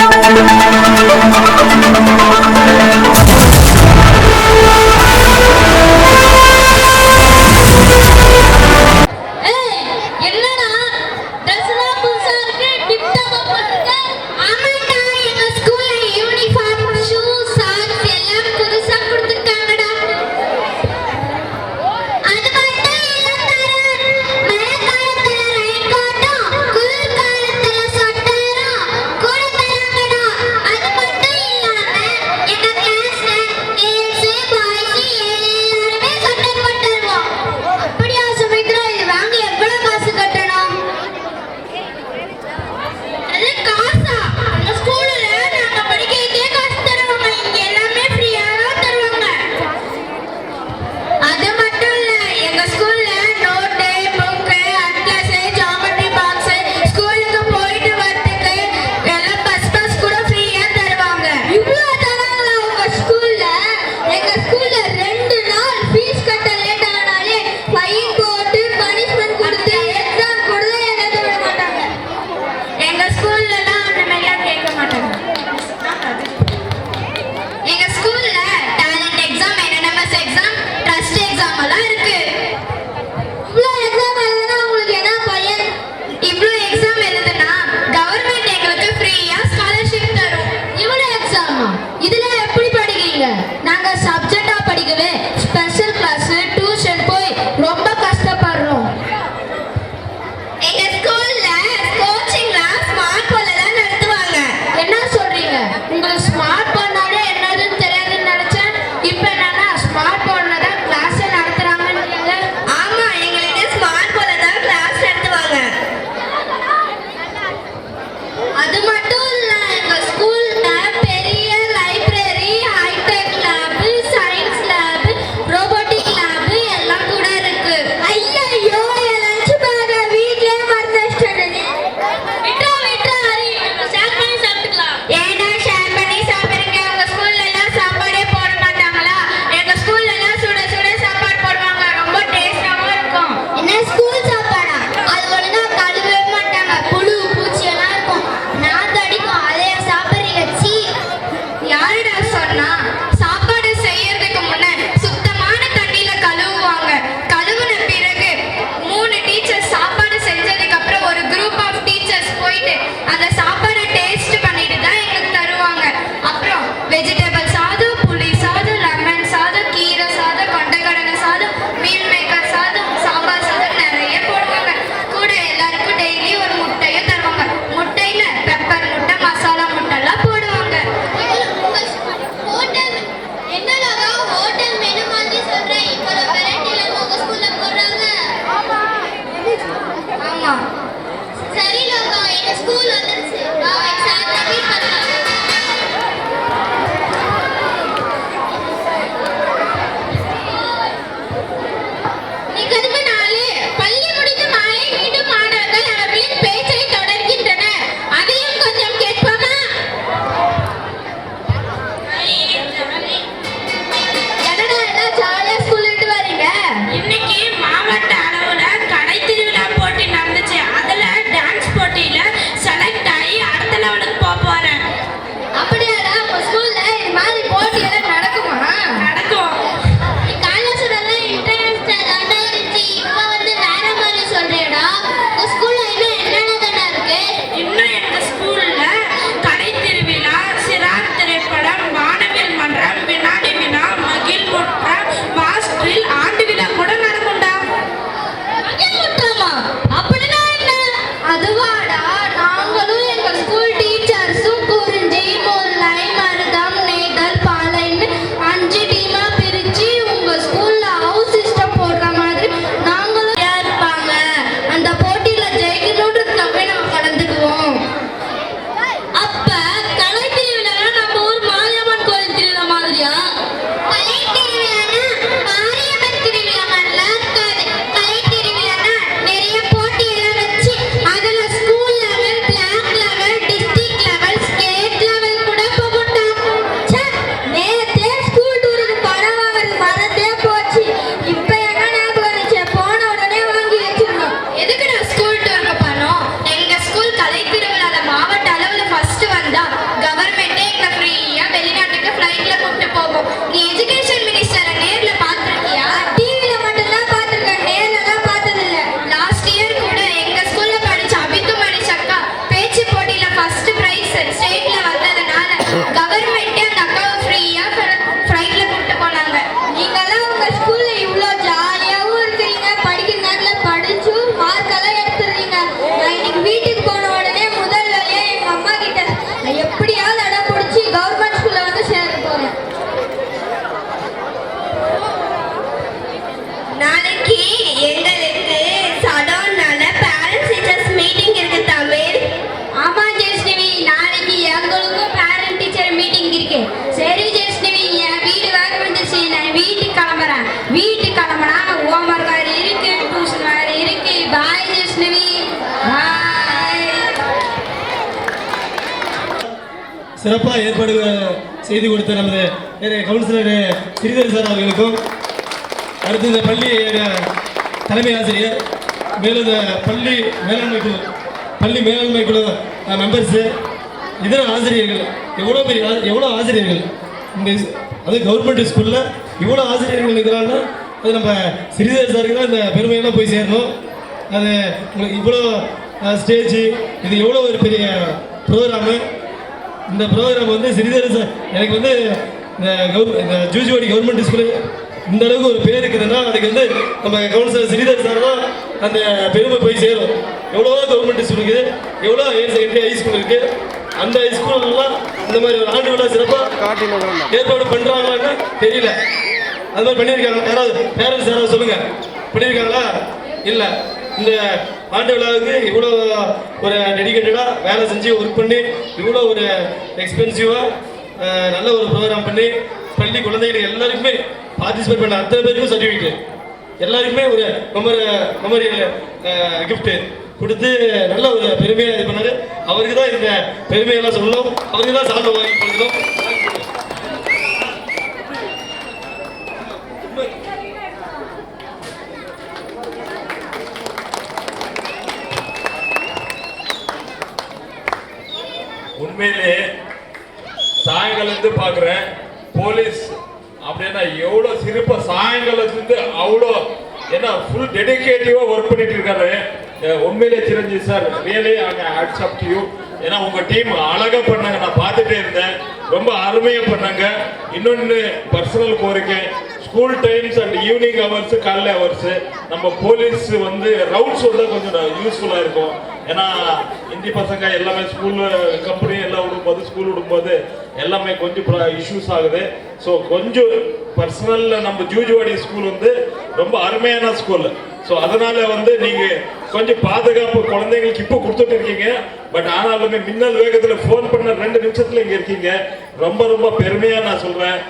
Thank you. சிறப்பாக ஏற்பாடு செய்து கொடுத்த நமது கவுன்சிலர் ஸ்ரீதர் சார் அவர்களுக்கும் அடுத்து இந்த பள்ளி தலைமை ஆசிரியர் மேலும் இந்த பள்ளி மேலாண்மை குழு பள்ளி மேலாண்மை குழு மெம்பர்ஸு இதர ஆசிரியர்கள் எவ்வளோ பெரிய எவ்வளோ ஆசிரியர்கள் இந்த அது கவர்மெண்ட் ஸ்கூலில் இவ்வளோ ஆசிரியர்கள் இருக்கிறாங்கன்னா அது நம்ம ஸ்ரீதர் சாருக்கு தான் இந்த பெருமையெல்லாம் போய் சேரணும். அது உங்களுக்கு இவ்வளோ ஸ்டேஜ் இது எவ்வளோ ஒரு பெரிய ப்ரோக்ராமு இந்த ப்ரோக்ராம் வந்து ஸ்ரீதர் சார் எனக்கு வந்து இந்த கவர் இந்த ஜூஜிவாடி கவர்மெண்ட் ஸ்கூலு இந்த அளவுக்கு ஒரு பேர் இருக்குதுன்னா அதுக்கு வந்து நம்ம கவுன்சிலர் ஸ்ரீதர் சார் தான் அந்த பெருமை போய் சேரும். எவ்வளோ கவர்மெண்ட் ஸ்கூல் இருக்குது. எவ்வளோ ஹையர் செகண்டரி ஹை ஸ்கூல் இருக்குது அந்த ஹை ஸ்கூல்லாம் இந்த மாதிரி ஒரு ஆண்டு விழா சிறப்பாக ஏற்பாடு பண்ணுறாங்களான்னு தெரியல. அது மாதிரி பண்ணியிருக்காங்க யாராவது? பேரண்ட்ஸ் யாராவது சொல்லுங்கள் பண்ணியிருக்காங்களா? இல்லை. இந்த ஆண்டு விழாவுக்கு இவ்வளோ ஒரு டெடிக்கேட்டடாக வேலை செஞ்சு ஒர்க் பண்ணி இவ்வளோ ஒரு எக்ஸ்பென்சிவாக நல்ல ஒரு ப்ரோக்ராம் பண்ணி பள்ளி குழந்தைகள் எல்லாருக்குமே பார்ட்டிசிபேட் பண்ண அத்தனை பேருக்கும் சர்டிஃபிகேட் எல்லாருக்குமே ஒரு மெமரி மெமரியல் கிஃப்ட்டு கொடுத்து நல்ல ஒரு பெருமையாக இது பண்ணார். அவருக்கு தான் இந்த பெருமையெல்லாம் சொல்லணும். அவருக்கு தான் சாதனை வாங்கி கொடுக்கணும். உண்மையிலே சாயங்காலத்து பார்க்குறேன் போலீஸ் அப்படின்னா எவ்வளோ சிறப்பா சாயங்காலத்துலேருந்து அவ்வளோ ஏன்னா ஃபுல் டெடிகேட்டிவாக ஒர்க் பண்ணிட்டு இருக்காரு. உண்மையிலே சிரஞ்சீவி சார் ரியலி அங்கே ஹேட்ஸ் அப் டு யூ ஏன்னா உங்கள் டீம் அழகாக பண்ணாங்க. நான் பார்த்துட்டே இருந்தேன். ரொம்ப அருமையாக பண்ணாங்க. இன்னொன்று பர்சனல் கோரிக்கை. School times and evening hours காலைல ஹவர்ஸ் நம்ம போலீஸ் வந்து ரவுண்ட்ஸ் வந்தால் கொஞ்சம் யூஸ்ஃபுல்லாக இருக்கும். ஏன்னா இந்தி பசங்க எல்லாமே ஸ்கூல் கம்பெனி எல்லாம் விடும்போது ஸ்கூல் விடும்போது எல்லாமே கொஞ்சம் இஷ்யூஸ் ஆகுது. ஸோ கொஞ்சம் பர்சனலில் நம்ம ஜூஜுவாடி ஸ்கூல் வந்து ரொம்ப அருமையான ஸ்கூல் ஸோ அதனால வந்து நீங்கள் கொஞ்சம் பாதுகாப்பு குழந்தைங்களுக்கு இப்போ கொடுத்துட்டு இருக்கீங்க. பட் ஆனாலுமே மின்னல் வேகத்தில் ஃபோன் பண்ண ரெண்டு நிமிஷத்தில் இங்கே இருக்கீங்க. ரொம்ப ரொம்ப பெருமையாக நான் சொல்கிறேன்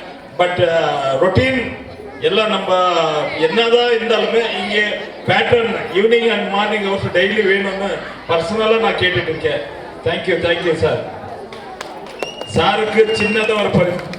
பட் ரொட்டீன் uh, எல்லாம் நம்ம என்னதான் இருந்தாலுமே இங்கே pattern evening and morning hours daily வேணும்னு பர்சனலாக நான் கேட்டுட்டு இருக்கேன். தேங்க்யூ தேங்க்யூ சார் சாருக்கு சின்னதாக ஒரு பரிசு.